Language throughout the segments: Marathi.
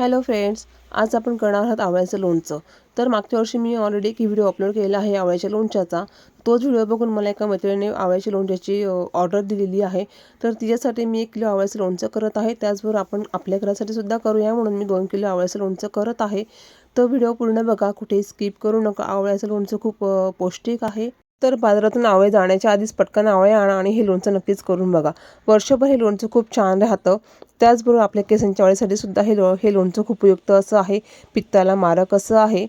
हॅलो फ्रेंड्स आज आपण करणार आहोत आवळ्याचं लोणचं. तर मागच्या वर्षी मी ऑलरेडी एक व्हिडिओ अपलोड केलेला आहे आवळ्याच्या लोणच्याचा. तोच व्हिडिओ बघून मला एका मैत्रिणीने आवळ्याच्या लोणच्याची ऑर्डर दिलेली आहे. तर तिच्यासाठी मी एक किलो आवळ्याचं लोणचं करत आहे. त्याचबरोबर आपण आपल्या घरासाठी सुद्धा करूया म्हणून मी दोन किलो आवळ्याचं लोणचं करत आहे. तर व्हिडिओ पूर्ण बघा कुठेही स्किप करू नका. आवळ्याचं लोणचं खूप पौष्टिक आहे. तर बाजारातून आवळे जाण्याच्या आधीच पटकन आवळे आणा आणि हे लोणचं नक्कीच करून बघा. वर्षभर हे लोणचं खूप छान राहतं. त्याचबरोबर आपल्या केसांच्या आवळीसाठी सुद्धा हे लो हे लोणचं खूप उपयुक्त असं आहे. पित्ताला मारक असं आहे.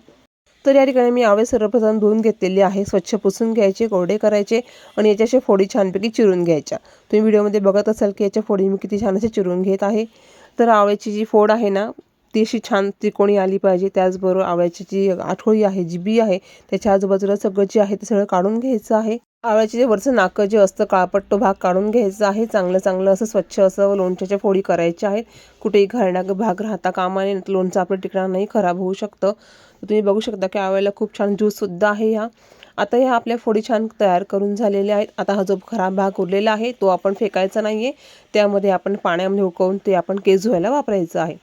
तर या ठिकाणी मी आवळे सर्वप्रथम धुवून घेतलेले आहे. स्वच्छ पुसून घ्यायचे कोरडे करायचे आणि याच्याशी फोडी छानपैकी चिरून घ्यायच्या. तुम्ही व्हिडिओमध्ये बघत असाल की याच्या फोडी मी किती छान असे चिरून घेत आहे. तर आवळ्याची जी फोड आहे ना ती अशी छान त्रिकोणी आली पाहिजे. त्याचबरोबर आवळ्याची जी आठवळी आहे जी बी आहे त्याच्या आजूबाजूला सगळं जे आहे ते सगळं काढून घ्यायचं आहे. आवळ्याचे जे वरचं नाकं जे असतं काळपट तो भाग काढून घ्यायचा आहे. चांगलं चांगलं असं स्वच्छ असं लोणच्याच्या फोडी करायच्या आहेत. कुठेही घालणा भाग राहता कामा नये लोणचं आपलं टिकणार नाही खराब होऊ शकतं. तर तुम्ही बघू शकता की आवळ्याला खूप छान ज्यूससुद्धा आहे ह्या. आता ह्या आपल्या फोडी छान तयार करून झालेल्या आहेत. आता हा जो खराब भाग उरलेला आहे तो आपण फेकायचा नाही आहे त्यामध्ये आपण पाण्यामध्ये उकळून ते आपण केस धुवायला वापरायचं आहे.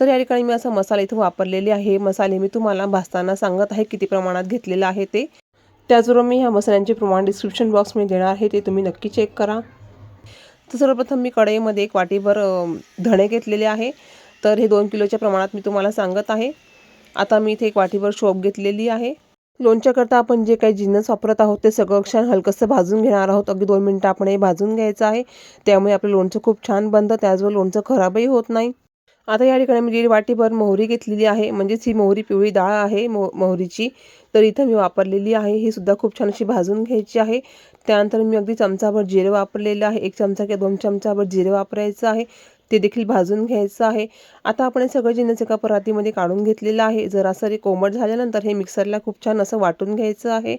तर या ठिकाणी मी असा मसाला इथं वापरलेले आहे. मसाले मी तुम्हाला भाजताना सांगत आहे किती प्रमाणात घेतलेलं आहे ते. त्याचबरोबर मी ह्या मसाल्यांचे प्रमाण डिस्क्रिप्शन बॉक्समध्ये देणार आहे ते तुम्ही नक्की चेक करा. तर सर्वप्रथम मी कढईमध्ये एक वाटीभर धणे घेतलेले आहे. तर हे दोन किलोच्या प्रमाणात मी तुम्हाला सांगत आहे. आता मी इथे एक वाटीभर शोप घेतलेली आहे. लोणच्याकरता आपण जे काही जिन्नस वापरत आहोत ते सगळं क्षण हलकंसं भाजून घेणार आहोत. अगदी दोन मिनटं आपण हे भाजून घ्यायचं आहे. त्यामुळे आपलं लोणचं खूप छान बनतं. त्याचबरोबर लोणचं खराबही होत नाही. आता या ठिकाणी मी दीड वाटीभर मोहरी घेतलेली आहे. म्हणजेच ही मोहरी पिवळी डाळ आहे मो मोहरीची. तर इथं मी वापरलेली आहे. ही सुद्धा खूप छान अशी भाजून घ्यायची आहे. त्यानंतर मी अगदी चमचाभर जिरं वापरलेलं आहे. एक चमचा किंवा दोन चमचाभर जिरं वापरायचं आहे. ते देखील भाजून घ्यायचं आहे. आता आपण हे सगळं जिन्नस एका परातीमध्ये काढून घेतलेलं आहे. जरासं कोमट झाल्यानंतर हे मिक्सरला खूप छान असं वाटून घ्यायचं आहे.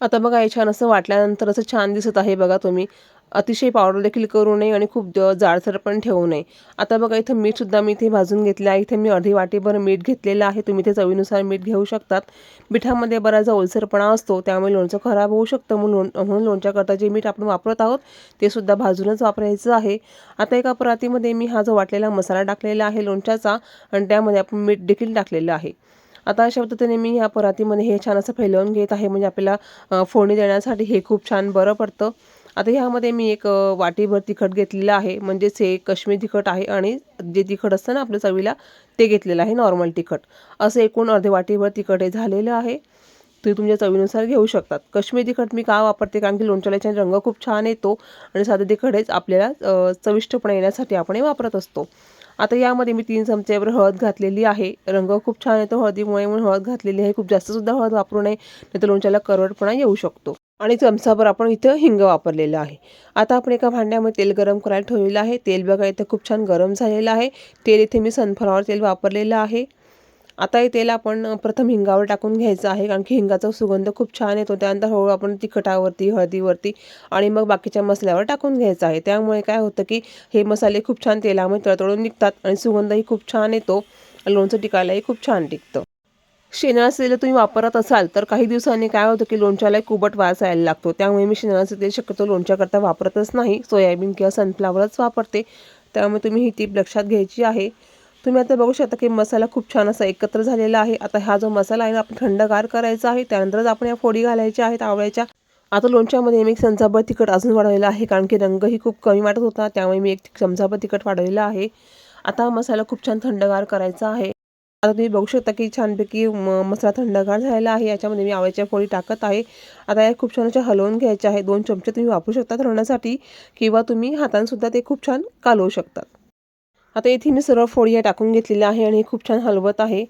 आता बघा हे छान असं वाटल्यानंतर असं छान दिसत आहे बघा तुम्ही. अतिशय पावडर देखील करू नये आणि खूप जाडसर पण ठेवू नये. आता बघा इथं मीठसुद्धा मी इथे भाजून घेतलं आहे. इथे मी अर्धी वाटीभर मीठ घेतलेलं आहे. तुम्ही ते चवीनुसार मीठ घेऊ शकतात. मिठामध्ये बराचसा ओलसरपणा असतो त्यामुळे लोणचं खराब होऊ शकतं म्हणून लोण म्हणून लोणच्याकरता जे मीठ आपण वापरत आहोत ते सुद्धा भाजूनच वापरायचं आहे. आता एका परातीमध्ये मी हा जो वाटलेला मसाला टाकलेला आहे लोणच्याचा आणि त्यामध्ये आपण मीठ देखील टाकलेलं आहे. आता अशा पद्धतीने मी ह्या परातीमध्ये हे छान असं फैलवून घेत आहे. म्हणजे आपल्याला फोडणी देण्यासाठी हे खूप छान बरं पडतं. आता ह्यामध्ये मी एक वाटीभर तिखट घेतलेलं आहे. म्हणजेच हे कश्मीर तिखट आहे आणि जे तिखट असतं ना आपल्या चवीला ते घेतलेलं आहे नॉर्मल तिखट. असं एकूण अर्धे वाटीभर तिखट हे झालेलं आहे. तुम्ही तुमच्या चवीनुसार घेऊ शकतात. कश्मीर तिखट मी का वापरते? कारण की लोणच्याला रंग खूप छान येतो आणि साधं तिखट हेच आपल्याला चविष्टपणे चविष्टपणा येण्यासाठी आपण हे वापरत असतो. आता यामध्ये मी तीन चमच्यावर हळद घातलेली आहे. रंग खूप छान येतो. हळदीमुळे म्हणून हळद घातलेली आहे. खूप जास्त सुद्धा हळद वापरू नये नाही तर लोणच्याला करवटपणा येऊ शकतो. आणि चमचाभर आपण इथं हिंग वापरलेलं आहे. आता आपण एका भांड्यामध्ये तेल गरम करायला ठेवलेलं आहे. तेल बघा इथं खूप छान गरम झालेलं आहे. तेल इथे मी सनफ्लॉवर तेल वापरलेलं आहे. आता हे तेल आपण प्रथम हिंगावर टाकून घ्यायचं आहे कारण की हिंगाचा सुगंध खूप छान येतो. त्यानंतर हळूहळू आपण तिखटावरती हळदीवरती आणि मग बाकीच्या मसाल्यावर टाकून घ्यायचं आहे. त्यामुळे काय होतं की हे मसाले खूप छान तेलामध्ये तळतळून निघतात आणि सुगंधही खूप छान येतो. लोणचं टिकायलाही खूप छान टिकतं. शेणाचं तेल तुम्ही वापरत असाल तर काही दिवसांनी काय होतं की लोणच्याला कुबट वास यायला लागतो. त्यामुळे मी शेणाचं तेल शक्यतो लोणच्याकरता वापरतच नाही. सोयाबीन किंवा सनफ्लावरच वापरते. त्यामुळे तुम्ही ही टीप लक्षात घ्यायची आहे. तुम्ही आता बघू शकता की मसाला खूप छान असा एकत्र झालेला आहे. आता हा जो मसाला आहे ना आपण थंडगार करायचा आहे. त्यानंतरच आपण या फोडी घालायच्या आहेत आवळ्याच्या. आता लोणच्यामध्ये मी एक चमचाभर तिखट अजून वाढवलेला आहे कारण की रंगही खूप कमी वाटत होता त्यामुळे मी एक चमचाभर तिखट वाढवलेला आहे. आता हा मसाला खूप छान थंडगार करायचा आहे. आता तुम्ही बघू शकता की छानपैकी म- मसाला थंडगार झालेला आहे. याच्यामध्ये मी आवळ्याच्या फोडी टाकत आहे. आता या खूप छान अशा हलवून घ्यायच्या आहे दोन चमचे तुम्ही वापरू शकता थंडण्यासाठी किंवा तुम्ही हातांसुद्धा ते खूप छान कालवू शकतात. आता इथे मी सर्व फोडी या टाकून घेतलेल्या आहे आणि हे खूप छान हलवत आहे.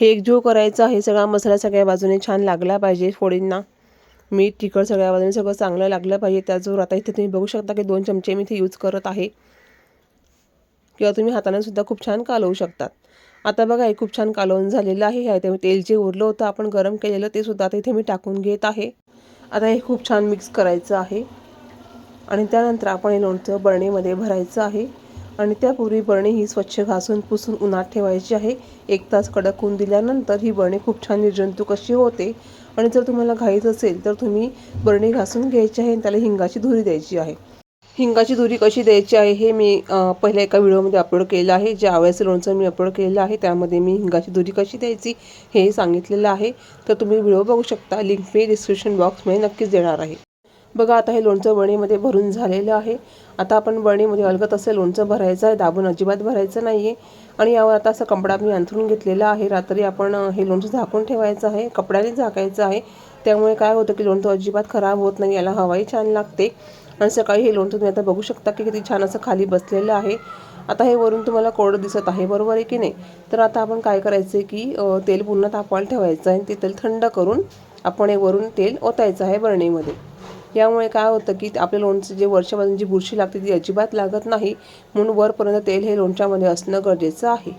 हे एकजीव करायचं आहे सगळा मसाला सगळ्या बाजूने छान लागला पाहिजे फोडींना. मीठ तिखट सगळ्या बाजूने सगळं चांगलं लागलं पाहिजे. त्याचबरोबर आता इथे तुम्ही बघू शकता की दोन चमचे मी इथे यूज करत आहे. किंवा तुम्ही हाताने सुद्धा खूप छान कालवू शकतात. आता बघा हे खूप छान कालवून झालेलं आहे. ह्या तेल जे उरलं होतं आपण गरम केलेलं ते सुद्धा आता इथे मी टाकून घेत आहे. आता हे खूप छान मिक्स करायचं आहे. आणि त्यानंतर आपण हे लोणचं बरणीमध्ये भरायचं आहे. आणि त्यापूर्वी बरणी ही स्वच्छ घासून पुसून उन्हात ठेवायची आहे. एक तास कडक होऊन दिल्यानंतर ही बरणी खूप छान निर्जंतुक कशी होते. आणि जर तुम्हाला घाईच असेल तर तुम्ही बरणी घासून घ्यायची आहे आणि त्याला हिंगाची धुरी द्यायची आहे. हिंगाची धुरी कशी द्यायची आहे हे मी पहिल्या एका व्हिडिओमध्ये अपलोड केलं आहे. जे आवळ्याचं लोणचं मी अपलोड केलेलं आहे त्यामध्ये मी हिंगाची धुरी कशी द्यायची हे सांगितलेलं आहे. तर तुम्ही व्हिडिओ बघू शकता. लिंक मी डिस्क्रिप्शन बॉक्समध्ये नक्कीच देणार आहे. बघा आता हे लोणचं वणीमध्ये भरून झालेलं आहे. आता आपण वणीमध्ये अलगत असं लोणचं भरायचं आहे. दाबून अजिबात भरायचं नाही आहे आणि यावर आता असं कपडा मी अंथरून घेतलेला आहे. रात्री आपण हे लोणचं झाकून ठेवायचं आहे. कपड्याने झाकायचं आहे. त्यामुळे काय होतं की लोणचं अजिबात खराब होत नाही. याला हवाही छान लागते. आणि सकाळी हे लोणचं तुम्ही आता बघू शकता की किती छान असं खाली बसलेलं आहे. आता हे वरून तुम्हाला कोरडं दिसत आहे. बरोबर आहे की नाही? तर आता आपण काय करायचं आहे की तेल पुन्हा तापवायला ठेवायचं आहे. ते तेल थंड करून आपण हे वरून तेल ओतायचं आहे बरणीमध्ये. यामुळे काय होतं की आपल्या लोणचं जे वरच्यापासून जी बुरशी लागते ती अजिबात लागत नाही. म्हणून वरपर्यंत तेल हे लोणच्यामध्ये असणं गरजेचं आहे.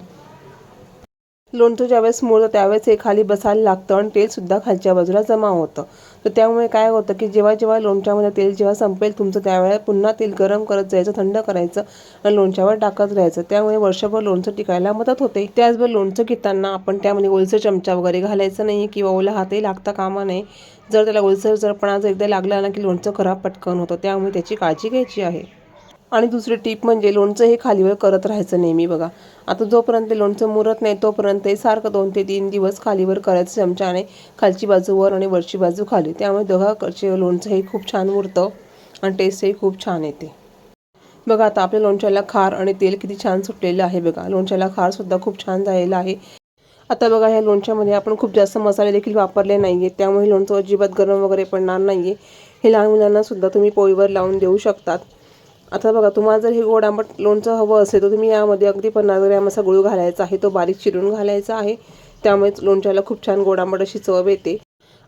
लोणचं ज्यावेळेस मोडतं त्यावेळेस हे खाली बसायला लागतं आणि तेलसुद्धा खालच्या बाजूला जमा होतं. तर त्यामुळे काय होतं की जेव्हा जेव्हा लोणच्यामध्ये तेल जेव्हा संपेल तुमचं त्यावेळेला पुन्हा तेल गरम करत जायचं थंड करायचं आणि लोणच्यावर टाकत राहायचं. त्यामुळे वर्षभर लोणचं टिकायला मदत होते. त्याचबरोबर लोणचं घेताना आपण त्यामध्ये ओलसर चमचा वगैरे घालायचं नाही किंवा ओला हातही लागता कामा नये. जर त्याला ओलसर जरपणा जर एकदा लागला ना की लोणचं खराब पटकन होतं त्यामुळे त्याची काळजी घ्यायची आहे. आणि दुसरी टीप म्हणजे लोणचं हे खालीवर करत राहायचं नेहमी बघा. आता जोपर्यंत लोणचं मुरत नाही तोपर्यंत हे सारखं दोन ते तीन दिवस खालीवर करायचं चमच्याने खालची बाजू वर आणि वरची बाजू खाली. त्यामुळे दोघाकडचे लोणचं हे खूप छान मुरतं आणि टेस्टही खूप छान येते. बघा आता आपल्या लोणच्याला खार आणि तेल किती छान सुटलेलं आहे बघा. लोणच्याला खारसुद्धा खूप छान झालेलं आहे. आता बघा ह्या लोणच्यामध्ये आपण खूप जास्त मसाले देखील वापरले नाही आहेत त्यामुळे लोणचं अजिबात गरम वगैरे पडणार नाही आहे हे लहान मुलांना सुद्धा तुम्ही पोळीवर लावून देऊ शकतात. आता बघा तुम्हाला जर हे गोड आंबट लोणचं हवं असेल तर तुम्ही यामध्ये अगदी पन्नास ग्रॅम असा गुळ घालायचा आहे. तो बारीक चिरून घालायचा आहे. त्यामुळेच लोणच्याला खूप छान गोड आंबट अशी चव येते.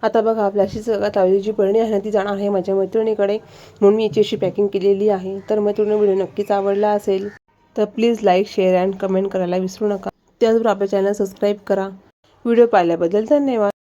आता बघा आपल्या अशी सगळ्यात आवडीची जी बहिणी आहे ना ती जाणार आहे माझ्या मैत्रिणीकडे. म्हणून मी याची अशी पॅकिंग केलेली आहे. तर मैत्रिणी व्हिडिओ नक्कीच आवडला असेल तर please like share and comment करायला विसरू नका. त्याचबरोबर आपल्या चॅनल सबस्क्राईब करा. व्हिडिओ पाहिल्याबद्दल धन्यवाद.